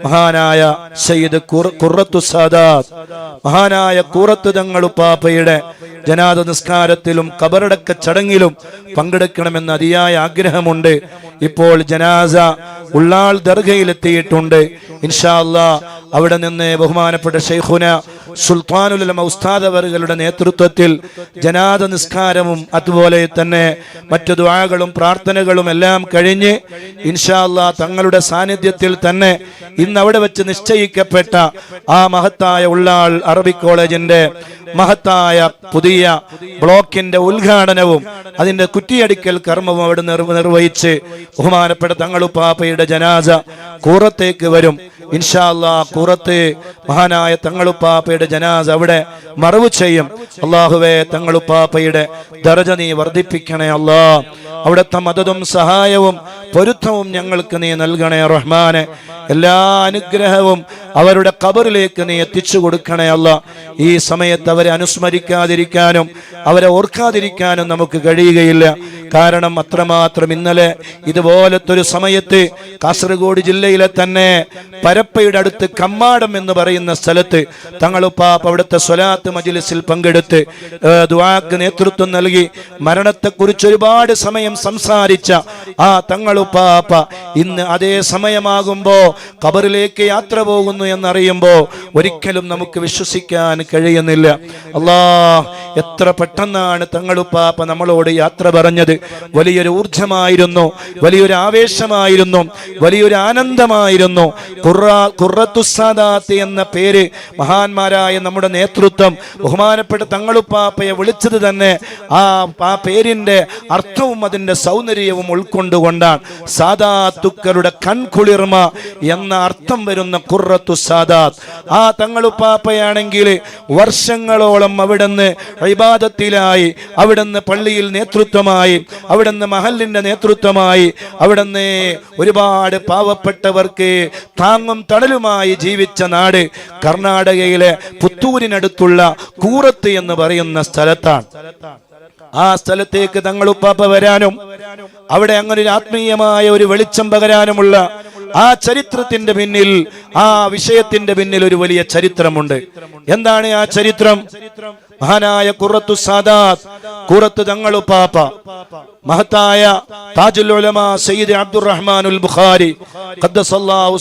മഹാനായ സയ്യിദ് കുറത്തു സാദാത്ത് മഹാനായ കൂറത്ത് തങ്ങളുപ്പാപ്പയുടെ ജനാദ നിസ്കാരത്തിലും കബറടക്ക ചടങ്ങിലും പങ്കെടുക്കണമെന്ന് അതിയായ ആഗ്രഹമുണ്ട്. ഇപ്പോൾ ജനാസ ഉള്ളാൾ ദർഗയിലെത്തിയിട്ടുണ്ട്. ഇൻഷാല്ല അവിടെ നിന്ന് ബഹുമാനപ്പെട്ട ഷെയ്ഖുന സുൽത്താനുലമ ഉസ്താദവറുകളുടെ നേതൃത്വത്തിൽ ജനാദ നിസ്കാരവും അതുപോലെ തന്നെ മറ്റു ദ്വാകളും പ്രാർത്ഥനകളും എല്ലാം കഴിഞ്ഞ് ഇൻഷാല്ല തങ്ങളുടെ സാന്നിധ്യത്തിൽ തന്നെ ഇന്ന് അവിടെ വെച്ച് നിശ്ചയിക്കപ്പെട്ട ആ മഹത്തായ ഉള്ളാൾ അറബിക് കോളേജിന്റെ മഹത്തായ പുതിയ ബ്ലോക്കിന്റെ ഉദ്ഘാടനവും അതിന്റെ കുറ്റിയടിക്കൽ കർമ്മവും അവിടെ നിർവ- നിർവഹിച്ച് ബഹുമാനപ്പെട്ട തങ്ങളുപ്പാപ്പയുടെ ജനാസ കൂറത്തേക്ക് വരും. ഇൻഷാല്ല കൂറത്ത് മഹാനായ തങ്ങളുപ്പാപ്പയുടെ ജനാസ അവിടെ മറവ് ചെയ്യും. അള്ളാഹുവെ തങ്ങളുപ്പാപ്പയുടെ ദർജ നീ വർദ്ധിപ്പിക്കണേ അല്ലാ. അവിടുത്തെ മതതും സഹായവും പൊരുത്തവും ഞങ്ങൾക്ക് നീ നൽകണേ റഹ്മാനെ. എല്ലാ അനുഗ്രഹവും അവരുടെ കബറിലേക്ക് നീ എത്തിച്ചു കൊടുക്കണേ അല്ല. ഈ സമയത്ത് അവരെ അനുസ്മരിക്കാതിരിക്കാനും അവരെ ഓർക്കാതിരിക്കാനും നമുക്ക് കഴിയുകയില്ല. കാരണം അത്രമാത്രം ഇന്നലെ ഇതുപോലത്തെ ഒരു സമയത്ത് കാസർഗോഡ് ജില്ലയിലെ തന്നെ പരപ്പയുടെ അടുത്ത് കമ്മാടം എന്ന് പറയുന്ന സ്ഥലത്ത് തങ്ങളുപ്പാപ്പ് അവിടുത്തെ സ്വലാത്ത് മജിലിസിൽ പങ്കെടുത്ത് ദുവാക്ക് നേതൃത്വം നൽകി മരണത്തെക്കുറിച്ച് ഒരുപാട് സമയം സംസാരിച്ച ആ തങ്ങളുപ്പാപ്പ ഇന്ന് അതേ സമയമാകുമ്പോൾ കബറിലേക്ക് യാത്ര പോകുന്നു എന്നറിയുമ്പോൾ ഒരിക്കലും നമുക്ക് വിശ്വസിക്കാൻ കഴിയുന്നില്ല. അല്ലാ എത്ര പെട്ടെന്നാണ് തങ്ങളുപ്പാപ്പ നമ്മളോട് യാത്ര പറഞ്ഞത്. വലിയൊരു ഊർജമായിരുന്നു വലിയൊരു ആവേശമായിരുന്നു വലിയൊരു ആനന്ദമായിരുന്നു. എന്ന പേര് മഹാന്മാരായ നമ്മുടെ നേതൃത്വം ബഹുമാനപ്പെട്ട തങ്ങളുപ്പാപ്പയെ വിളിച്ചത് തന്നെ ആ ആ അർത്ഥവും അതിന്റെ സൗന്ദര്യവും ഉൾക്കൊണ്ടുകൊണ്ടാണ്. സാദാത്തുക്കളുടെ കൺകുളിർമ എന്ന അർത്ഥം വരുന്ന ഖുറത്തു സാദാത്ത്. ആ തങ്ങളുപ്പാപ്പയാണെങ്കിൽ വർഷങ്ങളോളം അവിടുന്ന് ഇബാദത്തിലായി അവിടുന്ന് പള്ളിയിൽ നേതൃത്വമായി അവിടുന്ന് മഹലിന്റെ നേതൃത്വമായി അവിടുന്ന് ഒരുപാട് പാവപ്പെട്ടവർക്ക് താങ്ങും തണലുമായി ജീവിച്ച നാട് കർണാടകയിലെ പുത്തൂരിനടുത്തുള്ള കൂറത്ത് എന്ന് പറയുന്ന സ്ഥലത്താണ്. ആ സ്ഥലത്തേക്ക് തങ്ങളുപ്പാപ്പ വരാനും അവിടെ അങ്ങനെ ഒരു ആത്മീയമായ ഒരു വെളിച്ചം പകരാനുമുള്ള ആ ചരിത്രത്തിന്റെ പിന്നിൽ ആ വിഷയത്തിന്റെ പിന്നിൽ ഒരു വലിയ ചരിത്രമുണ്ട്. എന്താണ് ആ ചരിത്രം? മഹാനായ കുറത്തു സാദാത്ത് തങ്ങളു പാപ്പ. മഹത്തായ സയ്യിദ് ബുഖാരി ഖദ്ദസല്ലാഹു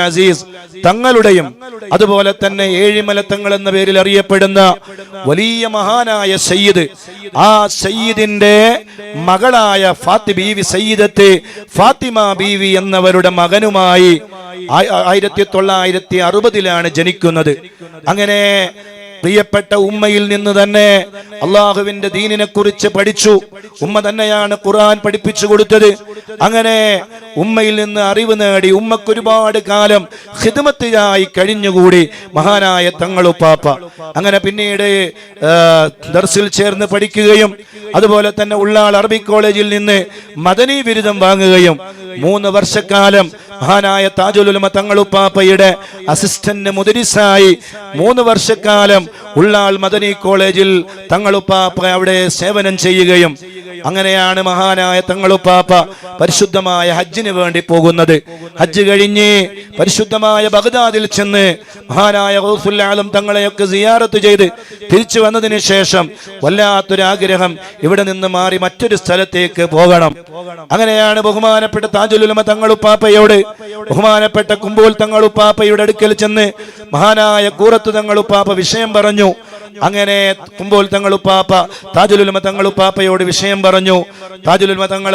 അസീസ് തങ്ങളുടെയും അതുപോലെ തന്നെ ഏഴിമല തങ്ങൾ എന്ന പേരിൽ അറിയപ്പെടുന്ന വലിയ മഹാനായ സയ്യിദ് ആ സയ്യിദിന്റെ മകളായ ഫാത്തി ബീവി സയ്യിദത്ത് ഫാത്തിമ ബീവി എന്നവരുടെ മകനുമായി ആയി- ആയിരത്തി തൊള്ളായിരത്തി അറുപതിലാണ് ജനിക്കുന്നത്. അങ്ങനെ പ്രിയപ്പെട്ട ഉമ്മയിൽ നിന്ന് തന്നെ അള്ളാഹുവിന്റെ ദീനിനെ കുറിച്ച് പഠിച്ചു. ഉമ്മ തന്നെയാണ് ഖുർആൻ പഠിപ്പിച്ചു കൊടുത്തത്. അങ്ങനെ ഉമ്മയിൽ നിന്ന് അറിവ് നേടി ഉമ്മക്ക് ഒരുപാട് കാലം ഹിദ്മത്തിലായി കഴിഞ്ഞുകൂടി. മഹാനായ തങ്ങളുപ്പാപ്പ അങ്ങനെ പിന്നീട് ദർസിൽ ചേർന്ന് പഠിക്കുകയും അതുപോലെ തന്നെ ഉള്ളാൾ അറബി കോളേജിൽ നിന്ന് മദനി ബിരുദം വാങ്ങുകയും മൂന്ന് വർഷക്കാലം മഹാനായ താജുലുലമ തങ്ങളുപ്പാപ്പയുടെ അസിസ്റ്റന്റ് മുദരിസായി മൂന്ന് വർഷക്കാലം ഉള്ളാൾ മദനി കോളേജിൽ തങ്ങളുപ്പാപ്പ അവിടെ സേവനം ചെയ്യുകയും അങ്ങനെയാണ് മഹാനായ തങ്ങളുപ്പാപ്പ പരിശുദ്ധമായ ഹജ്ജിന് വേണ്ടി പോകുന്നത്. ഹജ്ജ് കഴിഞ്ഞ് പരിശുദ്ധമായ ബഗ്ദാദിൽ ചെന്ന് മഹാനായ ഹൗസുല്ലാലും തങ്ങളെയൊക്കെ സിയാറത്ത് ചെയ്ത് തിരിച്ചു വന്നതിന് ശേഷം വല്ലാത്തൊരാഗ്രഹം ഇവിടെ നിന്ന് മാറി മറ്റൊരു സ്ഥലത്തേക്ക് പോകണം. അങ്ങനെയാണ് ബഹുമാനപ്പെട്ട താജുലുലമ തങ്ങളുപ്പാപ്പയോട് ബഹുമാനപ്പെട്ട കുമ്പോൽ തങ്ങളുപ്പാപ്പയുടെ അടുക്കൽ ചെന്ന് മഹാനായ കൂറത്ത് തങ്ങളുപ്പാപ്പ വിഷയം പറഞ്ഞു. അങ്ങനെ കുമ്പോൾ തങ്ങളുപ്പാപ്പ താജുലുൽമ തങ്ങളുപ്പാപ്പയോട് വിഷയം പറഞ്ഞു. താജുലുൽമ തങ്ങൾ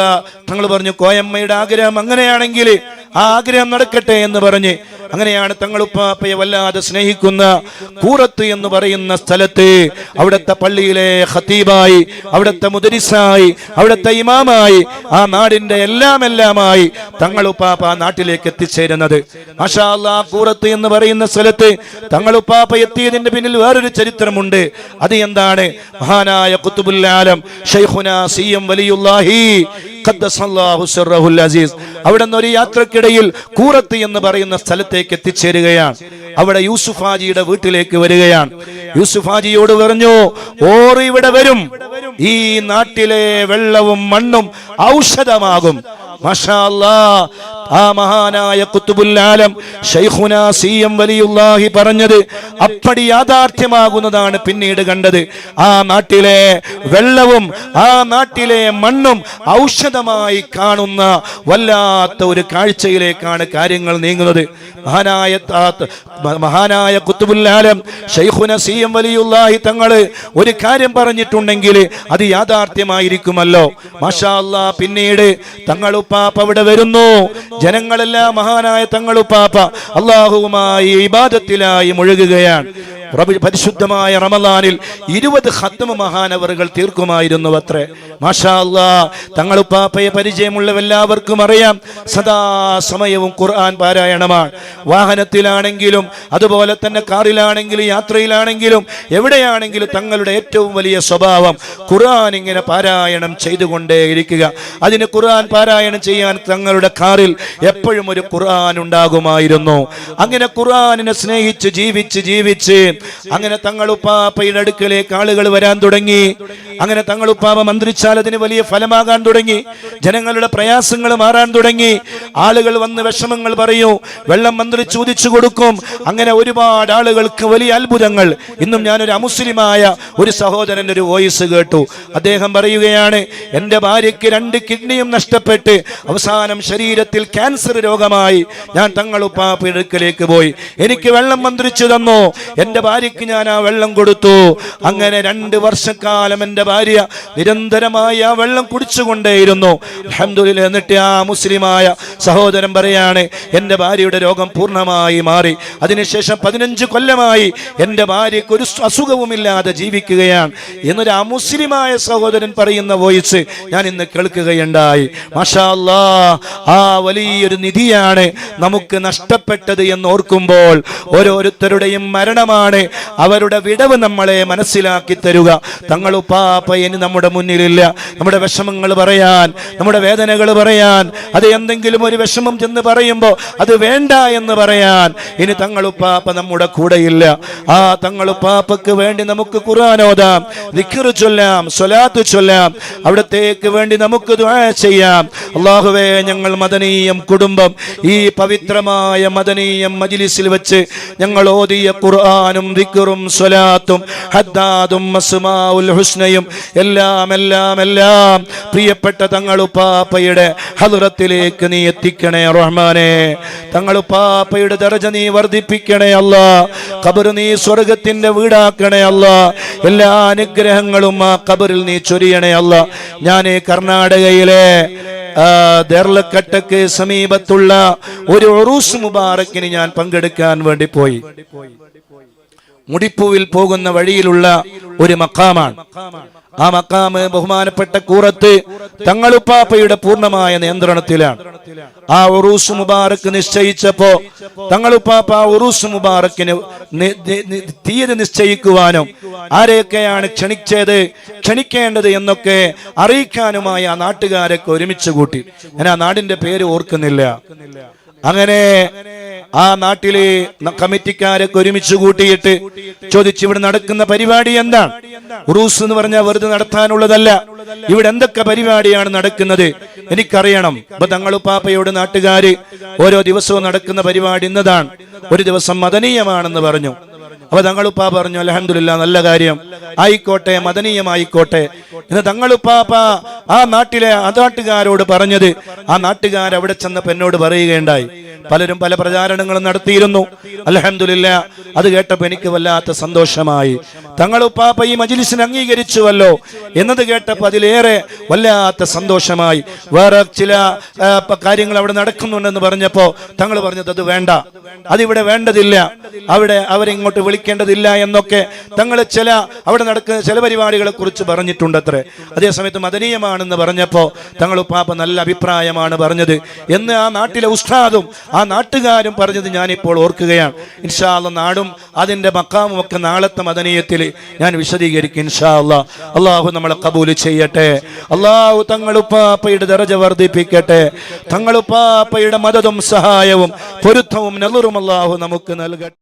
തങ്ങൾ പറഞ്ഞു കോയമ്മയുടെ ആഗ്രഹം അങ്ങനെയാണെങ്കിൽ ആഗ്രഹം നടക്കട്ടെ എന്ന് പറഞ്ഞ് അങ്ങനെയാണ് തങ്ങളുപ്പാപ്പയെ വല്ലാതെ സ്നേഹിക്കുന്ന കൂറത്ത് എന്ന് പറയുന്ന സ്ഥലത്ത് അവിടുത്തെ പള്ളിയിലെ ഖത്തീബായി അവിടുത്തെ മുദരിസായി അവിടുത്തെ ഇമാമായി ആ നാടിന്റെ എല്ലാം എല്ലാമായി തങ്ങളുപ്പാപ്പ ആ നാട്ടിലേക്ക് എത്തിച്ചേരുന്നത്. മഷാല്ല കൂറത്ത് എന്ന് പറയുന്ന സ്ഥലത്ത് തങ്ങളുപ്പാപ്പ എത്തിയതിന്റെ പിന്നിൽ വേറൊരു ചരിത്രമുണ്ട്. അത് എന്താണ്? മഹാനായ കുത്തുബുല്ലാലം ഷൈഖുന സി എം വലിയുല്ലാഹി അവിടെ നിന്ന് ഒരു യാത്രക്കിടയിൽ കൂറത്ത് എന്ന് പറയുന്ന സ്ഥലത്തേക്ക് എത്തിച്ചേരുകയാണ്. അവിടെ യൂസുഫ് ഹാജിയുടെ വീട്ടിലേക്ക് വരികയാണ്. യൂസുഫ് ഹാജിയോട് പറഞ്ഞു ഓർ ഇവിടെ വരും. ഈ നാട്ടിലെ വെള്ളവും മണ്ണും ഔഷധമാകും. ആ മഹാനായ കുത്തുബുല്ലാലം ഷെയ്ഖുന സി എം വലിയുല്ലാഹി പറഞ്ഞത് അപ്പടി യാഥാർത്ഥ്യമാകുന്നതാണ് പിന്നീട് കണ്ടത്. ആ നാട്ടിലെ വെള്ളവും ആ നാട്ടിലെ മണ്ണും ഔഷധമായി കാണുന്ന വല്ലാത്ത ഒരു കാഴ്ചയിലേക്കാണ് കാര്യങ്ങൾ നീങ്ങുന്നത്. മഹാനായ മഹാനായ കുത്തുബുല്ലാലം ഷെയ്ഖുന സി എം വലിയുല്ലാഹി തങ്ങൾ ഒരു കാര്യം പറഞ്ഞിട്ടുണ്ടെങ്കിൽ അത് യാഥാർത്ഥ്യമായിരിക്കുമല്ലോ. മാഷാ പിന്നീട് തങ്ങളുപ്പാപ്പ അവിടെ വരുന്നു. ജനങ്ങളെല്ലാം മഹാനായ തങ്ങളുപ്പാപ്പ അള്ളാഹുവുമായി ഇബാദത്തിലായി മുഴുകുകയാണ്. പരിശുദ്ധമായ റമലാനിൽ ഇരുപത് ഹത്തമ മഹാനവറുകൾ തീർക്കുമായിരുന്നു അത്രേ മാഷാ അല്ലാ തങ്ങളുപ്പാപ്പയെ പരിചയമുള്ള എല്ലാവർക്കും അറിയാം. സദാ സമയവും ഖുർആൻ പാരായണമാണ്. വാഹനത്തിലാണെങ്കിലും അതുപോലെ തന്നെ കാറിലാണെങ്കിലും യാത്രയിലാണെങ്കിലും എവിടെയാണെങ്കിലും തങ്ങളുടെ ഏറ്റവും വലിയ സ്വഭാവം ഖുർആൻ ഇങ്ങനെ പാരായണം ചെയ്തുകൊണ്ടേയിരിക്കുക അതിന് ഖുർആൻ പാരായണം ചെയ്യാൻ തങ്ങളുടെ കാറിൽ എപ്പോഴും ഒരു ഖുർആൻ ഉണ്ടാകുമായിരുന്നു. അങ്ങനെ ഖുർആനിനെ സ്നേഹിച്ച് ജീവിച്ച് ജീവിച്ച് അങ്ങനെ തങ്ങളുപ്പാപ്പയുടെ അടുക്കലേക്ക് ആളുകൾ വരാൻ തുടങ്ങി. അങ്ങനെ തങ്ങളുപ്പാപ്പ മന്ത്രിച്ചാൽ അതിന് വലിയ ഫലമാകാൻ തുടങ്ങി. ജനങ്ങളുടെ പ്രയാസങ്ങൾ മാറാൻ തുടങ്ങി. ആളുകൾ വന്ന് വിഷമങ്ങൾ പറയൂ. വെള്ളം മന്ത്രി ചോദിച്ചു കൊടുക്കും. അങ്ങനെ ഒരുപാട് ആളുകൾക്ക് വലിയ അത്ഭുതങ്ങൾ. ഇന്നും ഞാനൊരു അമുസ്ലിമായ ഒരു സഹോദരന്റെ ഒരു വോയിസ് കേട്ടു. അദ്ദേഹം പറയുകയാണ് എന്റെ ഭാര്യയ്ക്ക് രണ്ട് കിഡ്നിയും നഷ്ടപ്പെട്ട് അവസാനം ശരീരത്തിൽ ക്യാൻസർ രോഗമായി. ഞാൻ തങ്ങളുപ്പാപ്പയുടെ അടുക്കലേക്ക് പോയി. എനിക്ക് വെള്ളം മന്ത്രിച്ചു തന്നു. എന്റെ ഭാര്യയ്ക്ക് ഞാൻ ആ വെള്ളം കൊടുത്തു. അങ്ങനെ രണ്ട് വർഷക്കാലം എന്റെ ഭാര്യ നിരന്തരമായി ആ വെള്ളം കുടിച്ചുകൊണ്ടേയിരുന്നു. അഹമ്മദില്ല എന്നിട്ട് ആ മുസ്ലിമായ സഹോദരൻ പറയാണ് എന്റെ ഭാര്യയുടെ രോഗം പൂർണമായി മാറി. അതിനുശേഷം പതിനഞ്ച് കൊല്ലമായി എന്റെ ഭാര്യയ്ക്ക് ഒരു അസുഖവുമില്ലാതെ ജീവിക്കുകയാണ്. എന്നൊരു അമുസ്ലിമായ സഹോദരൻ പറയുന്ന വോയിസ് ഞാൻ ഇന്ന് കേൾക്കുകയുണ്ടായി. മാഷാ ആ വലിയൊരു നിധിയാണ് നമുക്ക് നഷ്ടപ്പെട്ടത് എന്ന് ഓർക്കുമ്പോൾ ഓരോരുത്തരുടെയും മരണമാണ് അവരുടെ വിടവ് നമ്മളെ മനസ്സിലാക്കി തരുക. തങ്ങളുപ്പാപ്പ ഇനി നമ്മുടെ മുന്നിലില്ല. നമ്മുടെ വിഷമങ്ങൾ പറയാൻ നമ്മുടെ വേദനകൾ പറയാൻ അത് എന്തെങ്കിലും ഒരു വിഷമം ചെന്ന് പറയുമ്പോൾ അത് വേണ്ട എന്ന് പറയാൻ ഇനി തങ്ങളുപ്പാപ്പ നമ്മുടെ കൂടെയില്ല. ആ തങ്ങളുപ്പാപ്പക്ക് വേണ്ടി നമുക്ക് ഖുർആാനോദാം ദിക്റ് ചൊല്ലാം സ്വലാത്ത് ചൊല്ലാം അവിടത്തേക്ക് വേണ്ടി നമുക്ക് ചെയ്യാം. അള്ളാഹുവേ ഞങ്ങൾ മദനീയം കുടുംബം ഈ പവിത്രമായ മദനീയം മജിലിസിൽ വെച്ച് ഞങ്ങൾ ഓതിയ ഖുർആാനും ദിക്റും സ്വലാത്തും ഹദ്ദാദും അസ്മാഉൽ ഹുസ്നയും എല്ലാം എല്ലാം എല്ലാം പ്രിയപ്പെട്ട തങ്ങളുപ്പാപ്പയുടെ ഹലുറത്തിലേക്ക് നീ എത്തിക്കണേ റഹ്മാനെ. തങ്ങളുപ്പാപ്പയുടെ ദർജ നീ വർദ്ധിപ്പിക്കണേ അല്ല. ഖബർ നീ സ്വർഗത്തിന്റെ വീടാക്കണേ അല്ല. എല്ലാ അനുഗ്രഹങ്ങളും ആ ഖബറിൽ നീ ചൊരിയണേ അല്ല. ഞാൻ കർണാടകയിലെ ദേർലക്കട്ടക്ക് സമീപത്തുള്ള ഒരു ഒറൂസ് മുബാറക്കിന് ഞാൻ പങ്കെടുക്കാൻ വേണ്ടി പോയി. മുടിപ്പൂവിൽ പോകുന്ന വഴിയിലുള്ള ഒരു മക്കാമാണ് ആ മക്കാമ് ബഹുമാനപ്പെട്ട കൂറത്ത് തങ്ങളുപ്പാപ്പയുടെ പൂർണമായ നിയന്ത്രണത്തിലാണ്. ആ ഉറൂസ് മുബാറക്ക് നിശ്ചയിച്ചപ്പോ തങ്ങളുപ്പാപ്പ ആ ഉറൂസ് മുബാറക്കിന് തീയതി നിശ്ചയിക്കുവാനും ആരെയൊക്കെയാണ് ക്ഷണിച്ചത് ക്ഷണിക്കേണ്ടത് എന്നൊക്കെ അറിയിക്കാനുമായി ആ നാട്ടുകാരൊക്കെ ഒരുമിച്ച് കൂട്ടി. ഞാൻ ആ നാടിന്റെ പേര് ഓർക്കുന്നില്ല. അങ്ങനെ ആ നാട്ടിലെ കമ്മിറ്റിക്കാരെ കമ്മിറ്റിക്കാരൊക്കെ ഒരുമിച്ച് കൂട്ടിയിട്ട് ചോദിച്ചു ഇവിടെ നടക്കുന്ന പരിപാടി എന്താണ് ഉറൂസ് എന്ന് പറഞ്ഞാൽ വെറുതെ നടത്താനുള്ളതല്ല. ഇവിടെ എന്തൊക്കെ പരിപാടിയാണ് നടക്കുന്നത്? എനിക്കറിയണം. ഇപ്പൊ തങ്ങളുപ്പാപ്പയോട് നാട്ടുകാര് ഓരോ ദിവസവും നടക്കുന്ന പരിപാടി ഇന്നതാണ്. ഒരു ദിവസം മദനീയമാണെന്ന് പറഞ്ഞു. അപ്പൊ തങ്ങളുപ്പാ പറഞ്ഞു അലഹമില്ല നല്ല കാര്യം. ആയിക്കോട്ടെ മദനീയമായിക്കോട്ടെ. എന്ന് തങ്ങളുപ്പാപ്പ ആ നാട്ടിലെ ആ നാട്ടുകാരോട് പറഞ്ഞത്. ആ നാട്ടുകാർ അവിടെ ചെന്നപ്പോ എന്നോട് പറയുകയുണ്ടായി. പലരും പല പ്രചാരണങ്ങളും നടത്തിയിരുന്നു. അലഹമില്ല അത് കേട്ടപ്പോ എനിക്ക് വല്ലാത്ത സന്തോഷമായി. തങ്ങൾ ഉപ്പാപ്പ ഈ മജിലിസിനെ അംഗീകരിച്ചുവല്ലോ എന്നത് കേട്ടപ്പോ അതിലേറെ വല്ലാത്ത സന്തോഷമായി. വേറെ ചില കാര്യങ്ങൾ അവിടെ നടക്കുന്നുണ്ടെന്ന് പറഞ്ഞപ്പോ തങ്ങൾ പറഞ്ഞത് അത് വേണ്ട. അതിവിടെ വേണ്ടതില്ല. അവിടെ അവരിങ്ങോട്ട് വിളിക്കേണ്ടതില്ല എന്നൊക്കെ തങ്ങൾ ചില അവിടെ നടക്കുന്ന ചില പരിപാടികളെ കുറിച്ച് പറഞ്ഞിട്ടുണ്ട് അത്രേ അതേസമയത്ത് മദനീയമാണെന്ന് പറഞ്ഞപ്പോൾ തങ്ങൾ പാപ്പ നല്ല അഭിപ്രായമാണ് പറഞ്ഞത്. എന്ന് ആ നാട്ടിലെ ഉസ്താദും ആ നാട്ടുകാരും പറഞ്ഞത് ഞാനിപ്പോൾ ഓർക്കുകയാണ്. ഇൻഷാല്ല നാടും അതിന്റെ മക്കാമും ഒക്കെ നാളത്തെ മദനീയത്തിൽ ഞാൻ വിശദീകരിക്കും ഇൻഷാ അല്ലാ അള്ളാഹു നമ്മളെ കബൂൽ ചെയ്യട്ടെ. അള്ളാഹു തങ്ങളുപ്പാപ്പയുടെ ദറജ വർദ്ധിപ്പിക്കട്ടെ. തങ്ങളുപ്പാപ്പയുടെ മതതും സഹായവും പൊരുത്തവും നെല്ലറും അള്ളാഹു നമുക്ക് നൽകട്ടെ.